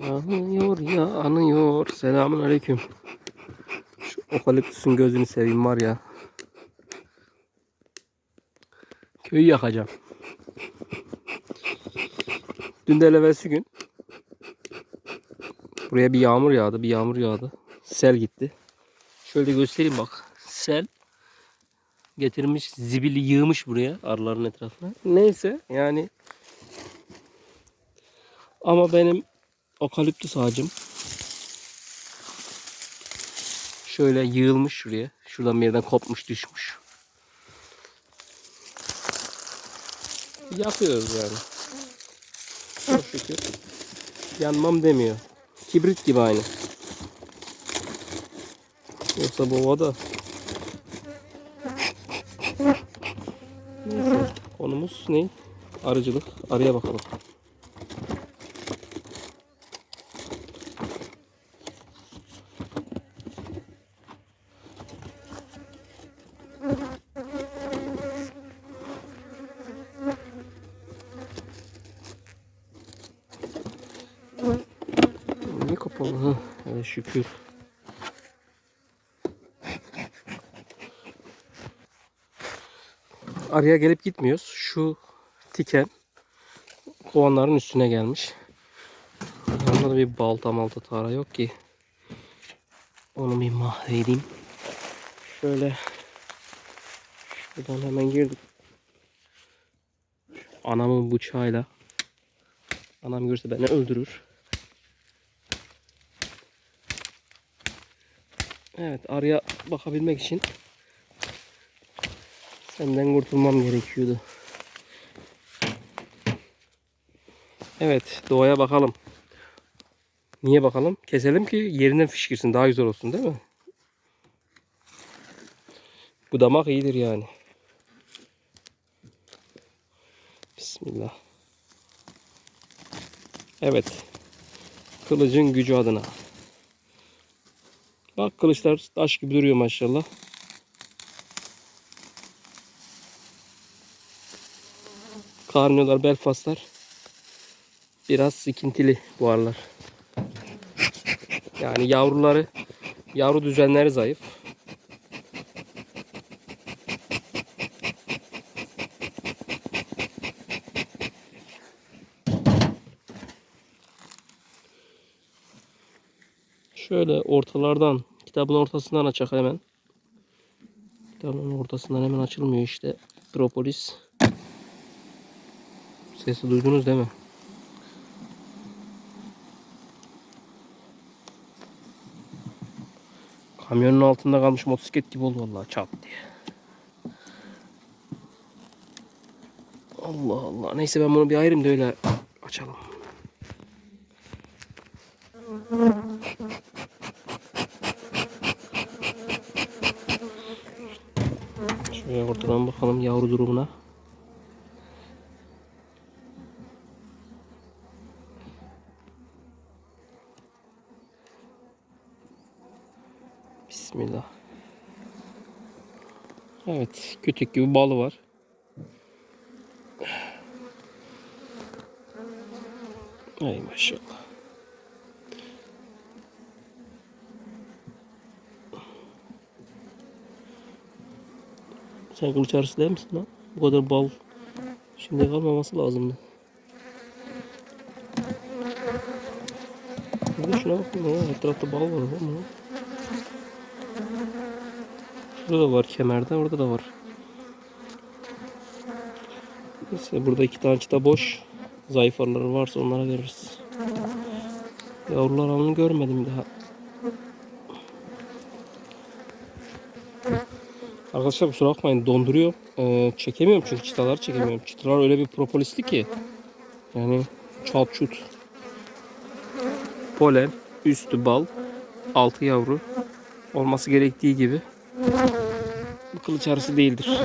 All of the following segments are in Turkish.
Yanıyor ya anıyor. Selamun aleyküm. Şu okaliptüsün gözünü seveyim var ya. Köyü yakacağım. Dün de evvelsi gün buraya bir yağmur yağdı. Bir yağmur yağdı. Sel gitti. Şöyle göstereyim bak. Sel getirmiş zibili yığmış buraya arıların etrafına. Neyse yani ama benim okaliptüs ağacım şöyle yığılmış şuraya. Şuradan bir yerden kopmuş düşmüş. Yapıyoruz yani. Çok şükür. Yanmam demiyor. Kibrit gibi aynı. Yoksa bu ovada Neyse. Konumuz ne? Arıcılık. Arıya bakalım. Niye kapalı? Ha, evet, şükür. Araya gelip gitmiyoruz. Şu tiken kovanların üstüne gelmiş. Yanında da bir balta malta tara yok ki. Onu bir mahvedeyim. Şöyle şuradan hemen girdik. Anamın bıçağıyla anam görse beni öldürür. Evet araya bakabilmek için senden kurtulmam gerekiyordu. Evet doğaya bakalım. Niye bakalım? Keselim ki yerinden fışkırsın daha güzel olsun değil mi? Bu damak iyidir yani. Bismillah. Evet. Kılıcın gücü adına. Bak kılıçlar taş gibi duruyor maşallah. Karnıyorlar, belfastlar. Biraz sıkıntılı bu aralar. Yani yavruları, yavru düzenleri zayıf. Şöyle ortalardan, kitabın ortasından açak hemen. Kitabın ortasından hemen açılmıyor işte. Propolis. Sesi duydunuz değil mi? Kamyonun altında kalmış motosiklet gibi oldu vallahi çat diye. Allah Allah. Neyse ben bunu bir ayırayım da öyle açalım. Şöyle ortadan bakalım yavru durumuna. Bismillah. Evet, kütük gibi balı var. Ay maşallah. Sen kılıç arısı değil misin lan? Bu kadar bal şimdi kalmaması lazımdı. De şuna bakın ya, etrafta bal var ama. Şurada da var kemerde, orada da var. Neyse burada iki tane çıta boş. Zayıf varsa onlara veririz. Yavrular alını görmedim daha. Arkadaşlar kusura bakmayın donduruyor. Ee, çekemiyorum çünkü çıtaları çekemiyorum. Çıtalar öyle bir propolisli ki. Yani çat çut. Polen, üstü bal, altı yavru. Olması gerektiği gibi. Bu kılıç arısı değildir.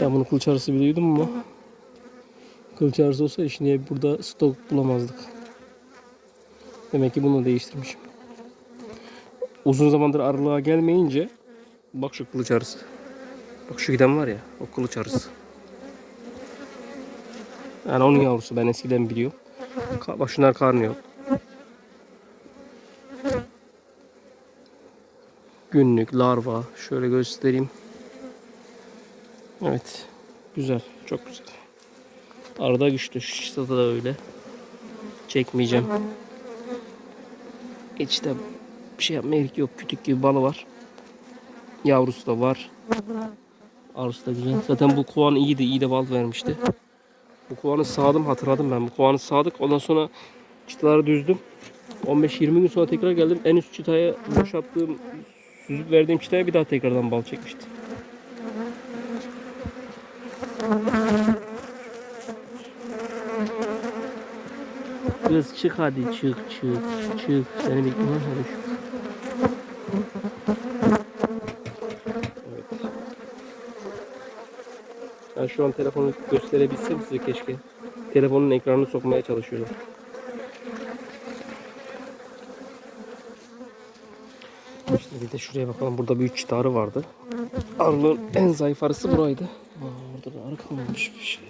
Ben bunu kılıç arısı biliyordum ama kılıç arısı olsa şimdi burada stok bulamazdık. Demek ki bunu değiştirmişim. Uzun zamandır arılığa gelmeyince bak şu kılıç arısı. Bak şu giden var ya o kılıç arısı. Yani onun yavrusu ben eskiden biliyorum. Bak şunlar karnıyor. Günlük larva. Şöyle göstereyim. Evet. Güzel. Çok güzel. Arada güçlü. Şişte da öyle. Çekmeyeceğim. Hiç bir şey yapmaya gerek yok. Kütük gibi balı var. Yavrusu da var. Arısı da güzel. Zaten bu kovan iyiydi. İyi de bal vermişti. Bu kovanı sağdım hatırladım ben. Bu kovanı sağdık. Ondan sonra çıtaları düzdüm. 15-20 gün sonra tekrar geldim. En üst çıtaya boşalttığım, süzüp verdiğim çıtaya bir daha tekrardan bal çekmişti. Kız çık hadi çık çık çık. Seni bekliyorum hadi. Evet. Şu an telefonu gösterebilsem size keşke. Telefonun ekranını sokmaya çalışıyorum. İşte bir de şuraya bakalım. Burada bir üç çita arı vardı. Arının en zayıf arısı buraydı. Aa, burada da arı kalmamış bir şey.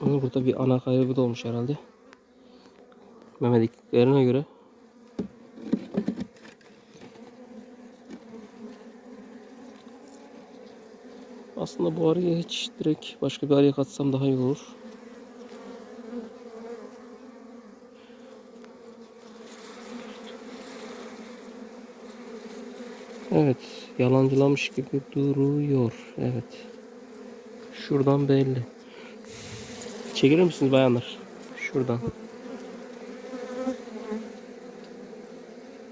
Ama burada bir ana kaybı da olmuş herhalde. Memediklerine göre. Aslında bu arıya hiç direkt başka bir arıya katsam daha iyi olur. Evet, yalancılamış gibi duruyor. Evet. Şuradan belli. Çekilir misiniz bayanlar? Şuradan.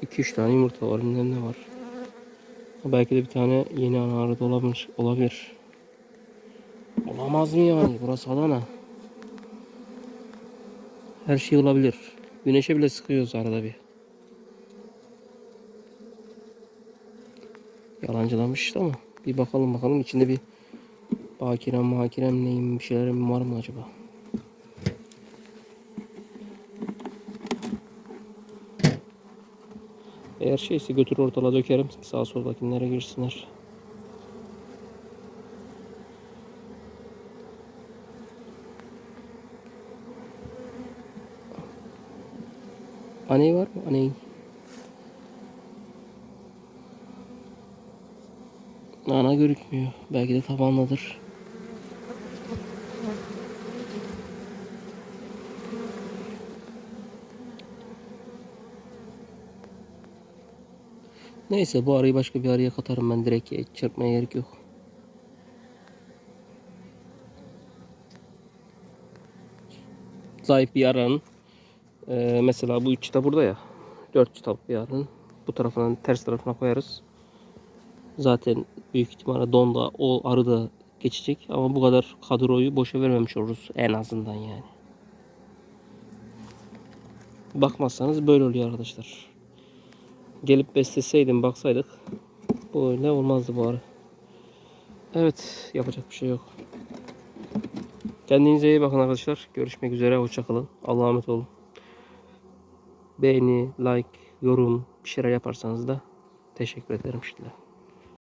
2-3 tane yumurta var. Ne var. Belki de bir tane yeni ana arı da olabilir. olabilir. Olamaz mı yani? Burası Adana. Her şey olabilir. Güneşe bile sıkıyoruz arada bir. Yalancılamış işte ama bir bakalım bakalım içinde bir bakirem makirem neyim bir şeylerim var mı acaba? Eğer şeyse götür ortalığa dökerim sağ soldakilere girsinler. Aney var mı? Aney. Ana görükmüyor. Belki de tabanladır. Neyse bu arayı başka bir araya katarım ben direkt çırpmaya gerek yok. Zayıf bir aranın eee, mesela bu üç çıta burada ya. Dört çıta bir aranın bu tarafından ters tarafına koyarız. Zaten büyük ihtimalle donda o arı da geçecek ama bu kadar kadroyu boşa vermemiş oluruz en azından yani. Bakmazsanız böyle oluyor arkadaşlar. Gelip besleseydim baksaydık böyle olmazdı bu arı. Evet yapacak bir şey yok. Kendinize iyi bakın arkadaşlar. Görüşmek üzere. Hoşçakalın. Allah'a emanet olun. Beğeni, like, yorum bir şeyler yaparsanız da teşekkür ederim şimdiden.